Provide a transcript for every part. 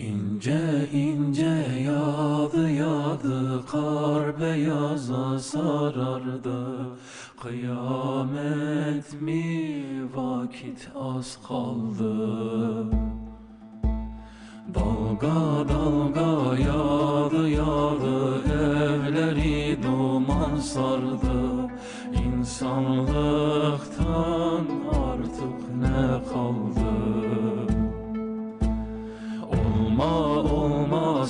İnce ince yağdı yağdı kar beyaza sarardı. Kıyamet mi vakit az kaldı? Dalga dalga yağdı yağdı evleri duman sardı. İnsanlıktan artık ne kaldı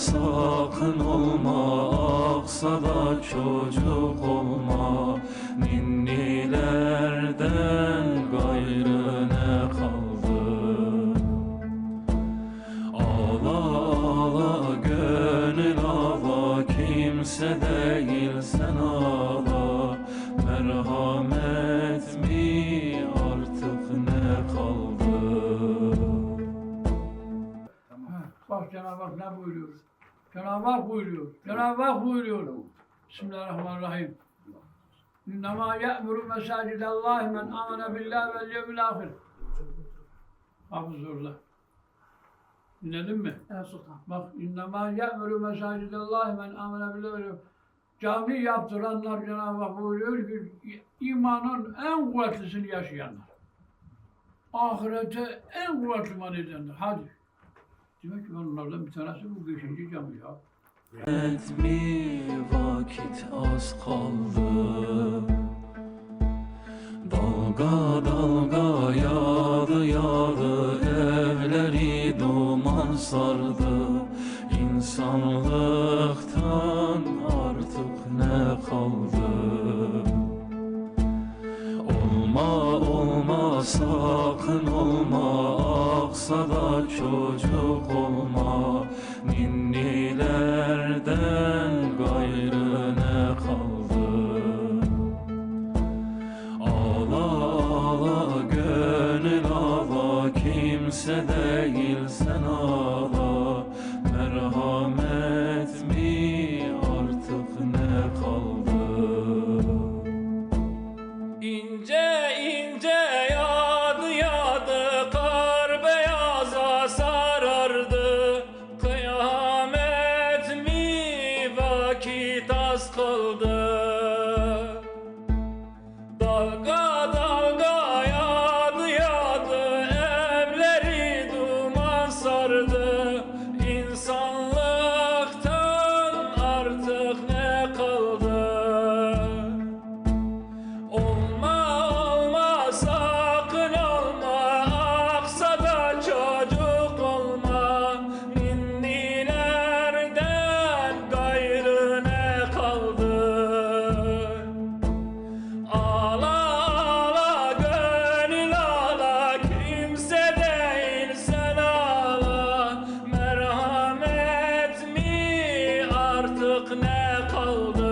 sakın olma Aksa da çocuk olma. Ninnilerden gayrı ne kaldı. Ağla ağla gönül ağla Kimse değil sen ağla. Merhamet mi artık ne kaldı? Bak Cenab-ı Hak ne buyuruyor? Cenab-ı Hak buyuruyor. Cenab-ı Hak buyuruyor. Bismillahirrahmanirrahim. İnnemâ ye'muru mesâcidallâhi men amene billâhi vel yevmil âhir. Hafızullah. Dinledin mi? Evet sultan. Bak innemâ ye'muru mesâcidallâhi men amene billâhi vel Cami yaptıranlar Cenab-ı Hak buyuruyor ki imanın en kuvvetlisini yaşayanlar. Ahirete en kuvvetli iman edenler. Hadi. Demek ki onlardan bir tanesi bu beşinci cami ya. Et mi vakit az kaldı. Dalga dalga yağdı yağdı Evleri duman sardı. İnsanlıktan artık ne kaldı? Olma olma sakın olma Aksa da çocuk olma Ninnilerden gayrı ne kaldı? Ağla ağla gönül ağla Kimse değil sen ağla mi vakit az kaldı ne kaldı